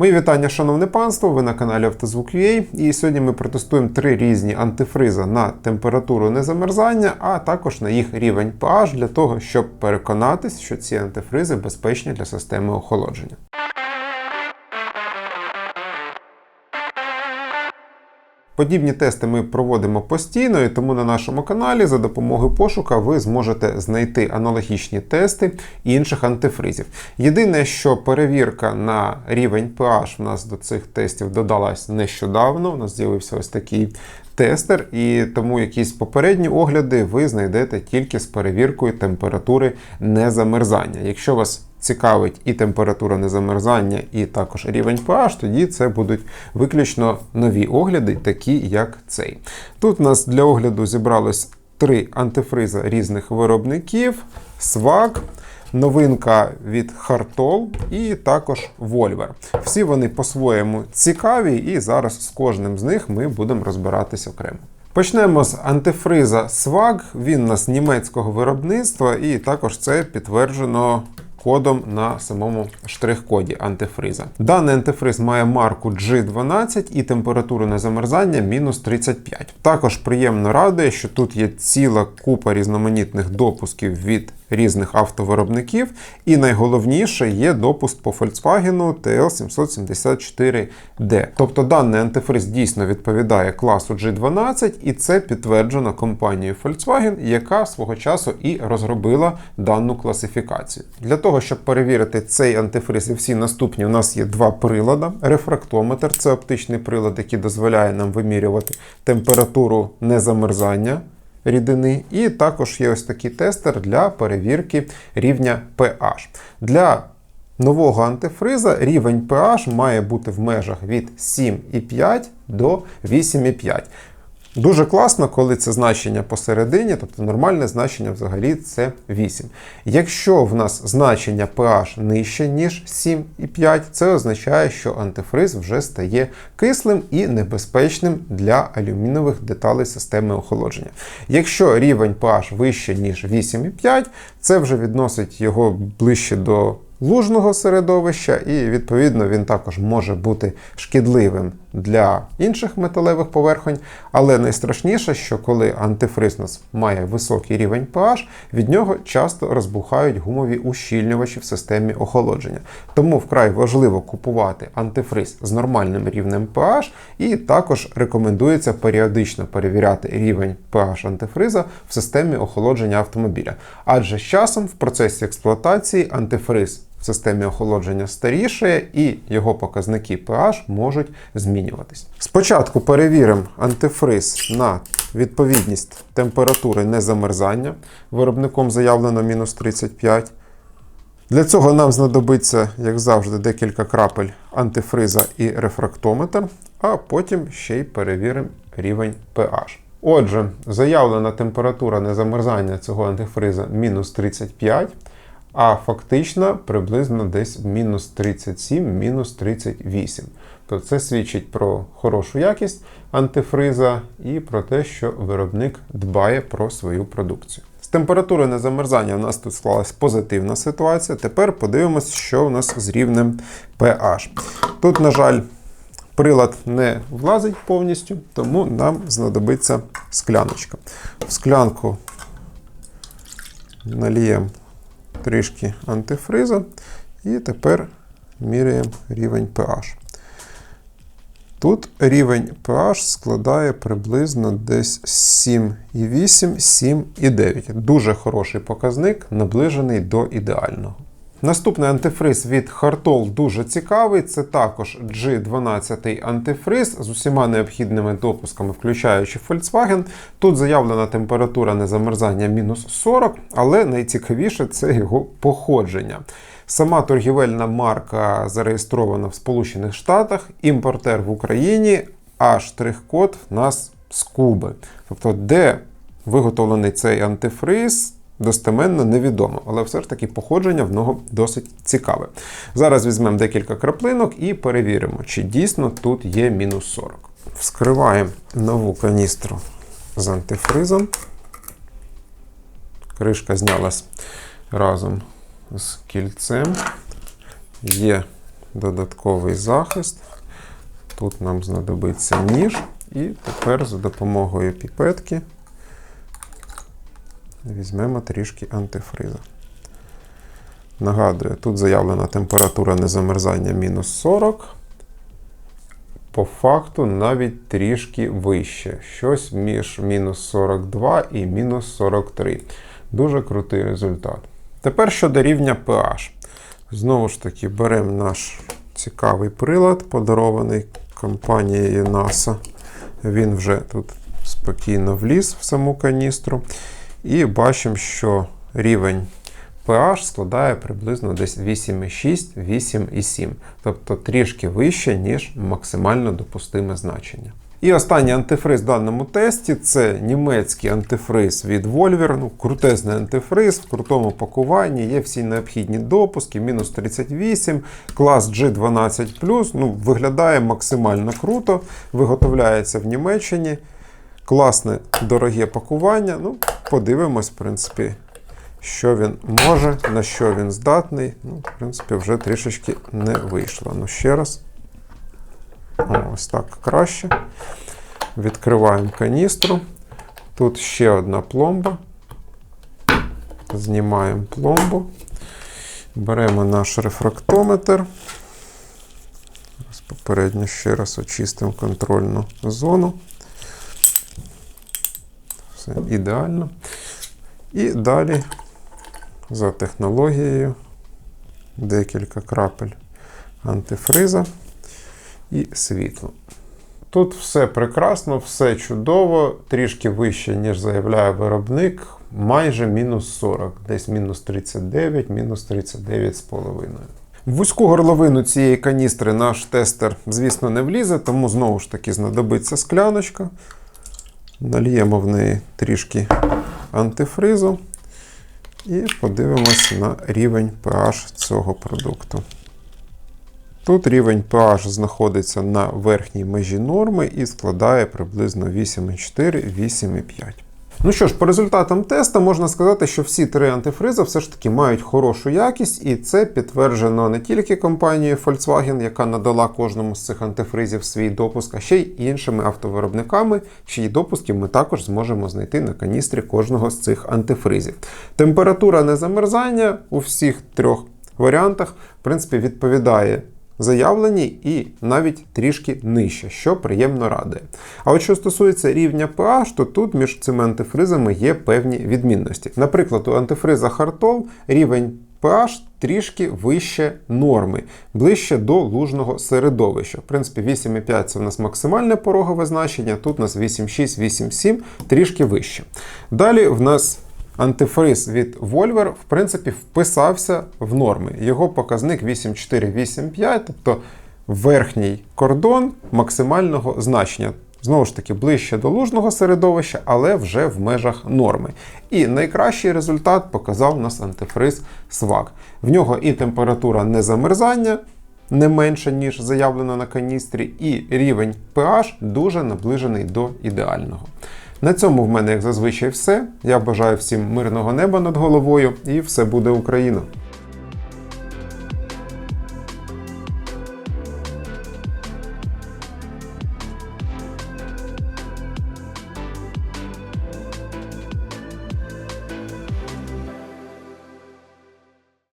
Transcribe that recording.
Мої вітання, шановне панство. Ви на каналі Автозвук.ua і сьогодні ми протестуємо три різні антифриза на температуру незамерзання, а також на їх рівень pH для того, щоб переконатись, що ці антифризи безпечні для системи охолодження. Подібні тести ми проводимо постійно, і тому на нашому каналі за допомогою пошука ви зможете знайти аналогічні тести інших антифризів. Єдине, що перевірка на рівень pH в нас до цих тестів додалась нещодавно. У нас з'явився ось такий тестер, і тому якісь попередні огляди ви знайдете тільки з перевіркою температури незамерзання. Якщо вас цікавить і температура незамерзання, і також рівень pH, тоді це будуть виключно нові огляди, такі як цей. Тут у нас для огляду зібралось три антифриза різних виробників: Swag, Новинка від Hartol і також Volver. Всі вони по-своєму цікаві, і зараз з кожним з них ми будемо розбиратися окремо. Почнемо з антифриза Swag. Він у нас німецького виробництва, і також це підтверджено кодом на самому штрих-коді антифриза. Даний антифриз має марку G12 і температуру незамерзання мінус 35. Також приємно радує, що тут є ціла купа різноманітних допусків від різних автовиробників, і найголовніше є допуск по Volkswagen TL774D. Тобто даний антифриз дійсно відповідає класу G12, і це підтверджено компанією Volkswagen, яка свого часу і розробила дану класифікацію. Для того, щоб перевірити цей антифриз і всі наступні, у нас є два прилади. Рефрактометр це оптичний прилад, який дозволяє нам вимірювати температуру незамерзання рідини, і також є ось такий тестер для перевірки рівня pH. Для нового антифриза рівень pH має бути в межах від 7,5 до 8,5. Дуже класно, коли це значення посередині, тобто нормальне значення взагалі це 8. Якщо в нас значення pH нижче, ніж 7,5, це означає, що антифриз вже стає кислим і небезпечним для алюмінієвих деталей системи охолодження. Якщо рівень pH вище, ніж 8,5, це вже відносить його ближче до лужного середовища, і, відповідно, він також може бути шкідливим для інших металевих поверхонь. Але найстрашніше, що коли антифриз нас має високий рівень pH, від нього часто розбухають гумові ущільнювачі в системі охолодження. Тому вкрай важливо купувати антифриз з нормальним рівнем pH, і також рекомендується періодично перевіряти рівень pH антифриза в системі охолодження автомобіля. Адже з часом в процесі експлуатації антифриз в системі охолодження старішає і його показники pH можуть змінюватись. Спочатку перевіримо антифриз на відповідність температури незамерзання. Виробником заявлено мінус 35. Для цього нам знадобиться, як завжди, декілька крапель антифриза і рефрактометр, а потім ще й перевіримо рівень pH. Отже, заявлена температура незамерзання цього антифриза мінус 35 а фактично приблизно десь мінус 37, мінус 38. Тобто це свідчить про хорошу якість антифриза і про те, що виробник дбає про свою продукцію. З температури незамерзання у нас тут склалась позитивна ситуація. Тепер подивимось, що у нас з рівнем pH. Тут, на жаль, прилад не влазить повністю, тому нам знадобиться скляночка. В склянку наліємо трішки антифриза. І тепер міряємо рівень pH. Тут рівень pH складає приблизно десь 7,8, 7,9. Дуже хороший показник, наближений до ідеального. Наступний антифриз від Hartol дуже цікавий. Це також G12 антифриз з усіма необхідними допусками, включаючи Volkswagen. Тут заявлена температура незамерзання мінус 40, але найцікавіше це його походження. Сама торгівельна марка зареєстрована в Сполучених Штатах, імпортер в Україні, а штрих-код в нас з Куби. Тобто, де виготовлений цей антифриз достеменно невідомо, але все ж таки походження в нього досить цікаве. Зараз візьмемо декілька краплинок і перевіримо, чи дійсно тут є мінус 40. Вскриваємо нову каністру з антифризом. Кришка знялась разом з кільцем. Є додатковий захист. Тут нам знадобиться ніж. І тепер за допомогою піпетки візьмемо трішки антифризу. Нагадую, тут заявлена температура незамерзання мінус 40. По факту навіть трішки вище. Щось між мінус 42 і мінус 43. Дуже крутий результат. Тепер щодо рівня pH. Знову ж таки, беремо наш цікавий прилад, подарований компанією NASA. Він вже тут спокійно вліз в саму каністру. І бачимо, що рівень pH складає приблизно десь 8,6-8,7, тобто трішки вище, ніж максимально допустиме значення. І останній антифриз в даному тесті це німецький антифриз від Volver. Крутезний антифриз в крутому пакуванні. Є всі необхідні допуски, мінус 38, клас G12. Ну, Виглядає максимально круто, виготовляється в Німеччині. Класне дороге пакування. Ну, Подивимось, в принципі, що він може, на що він здатний. Ну, В принципі, вже трішечки не вийшло. Ну, ще раз. Ось так краще. Відкриваємо каністру. Тут ще одна пломба. Знімаємо пломбу. Беремо наш рефрактометр. Попередньо ще раз очистимо контрольну зону. Все ідеально. І далі за технологією декілька крапель антифриза і світло. Тут все прекрасно, все чудово, трішки вище, ніж заявляє виробник, майже мінус 40, десь мінус 39, мінус 39,5. В вузьку горловину цієї каністри наш тестер, звісно, не влізе, тому знову ж таки знадобиться скляночка. Нальємо в неї трішки антифризу і подивимося на рівень pH цього продукту. Тут рівень pH знаходиться на верхній межі норми і складає приблизно 8,4-8,5. Ну що ж, по результатам тесту можна сказати, що всі три антифризи все ж таки мають хорошу якість, і це підтверджено не тільки компанією Volkswagen, яка надала кожному з цих антифризів свій допуск, а ще й іншими автовиробниками, чиї допуски ми також зможемо знайти на каністрі кожного з цих антифризів. Температура незамерзання у всіх трьох варіантах, в принципі, відповідає заявлені і навіть трішки нижче, що приємно радує. А от що стосується рівня pH, то тут між цими антифризами є певні відмінності. Наприклад, у антифриза Хартол рівень pH трішки вище норми, ближче до лужного середовища. В принципі, 8,5 це у нас максимальне порогове значення, тут у нас 8,6, 8,7, трішки вище. Далі в нас антифриз від Volver, в принципі, вписався в норми. Його показник 8,4-8,5, тобто верхній кордон максимального значення. Знову ж таки, ближче до лужного середовища, але вже в межах норми. І найкращий результат показав нас антифриз SWAG. В нього і температура незамерзання не менше, ніж заявлено на каністрі, і рівень pH дуже наближений до ідеального. На цьому в мене, як зазвичай, все. Я бажаю всім мирного неба над головою і все буде Україна!